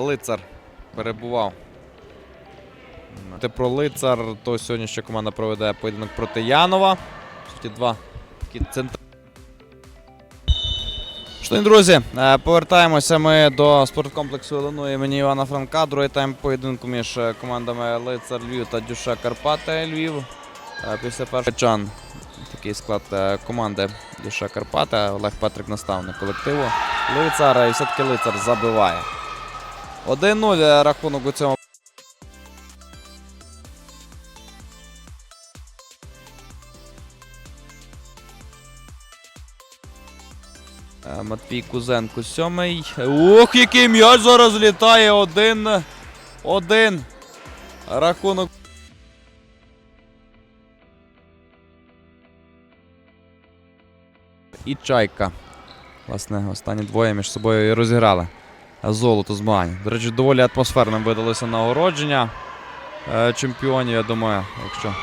Лицар перебував. Те про лицар, то сьогодні ще команда проведе поєдинок проти Янова. Ті два такі центр. Шановні друзі, е, повертаємося ми до спорткомплексу Ілину імені Івана Франка. Другий тайм поєдинку між е, командами Лицар Львів та Дюша Карпати Львів. Е, Після першого Чан такий склад команди Дюша Карпати. Олег Петрик наставник колективу. Лицар і все-таки лицар забиває. 1-0 рахунок у цьому. Е, Матвій Кузенко сьомий. Ох, який м'яч зараз літає. Один. Один. Рахунок. І чайка. Власне, останні двоє між собою і розіграли золото змагань. До речі, доволі атмосферним видалося нагородження е, чемпіонів, я думаю, якщо.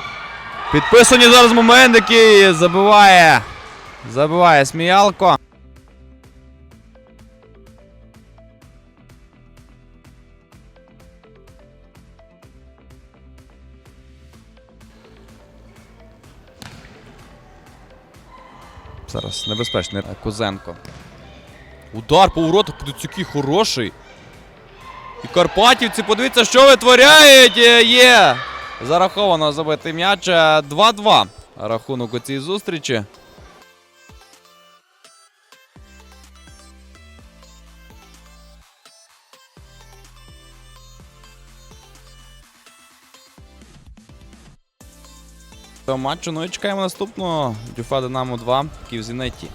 Підписані зараз момент, який забиває. Забиває Сміялко. Зараз небезпечний Кузенко. Удар по воротах, подивіться, хороший. І Карпатівці, подивіться, що витворяють. Є, Є. Зараховано забитий м'яч. Е, 2-2. Рахунок у цій зустрічі. Матчу. Ну і чекаємо наступного. Дюфа Динамо 2. Київ Зінеті.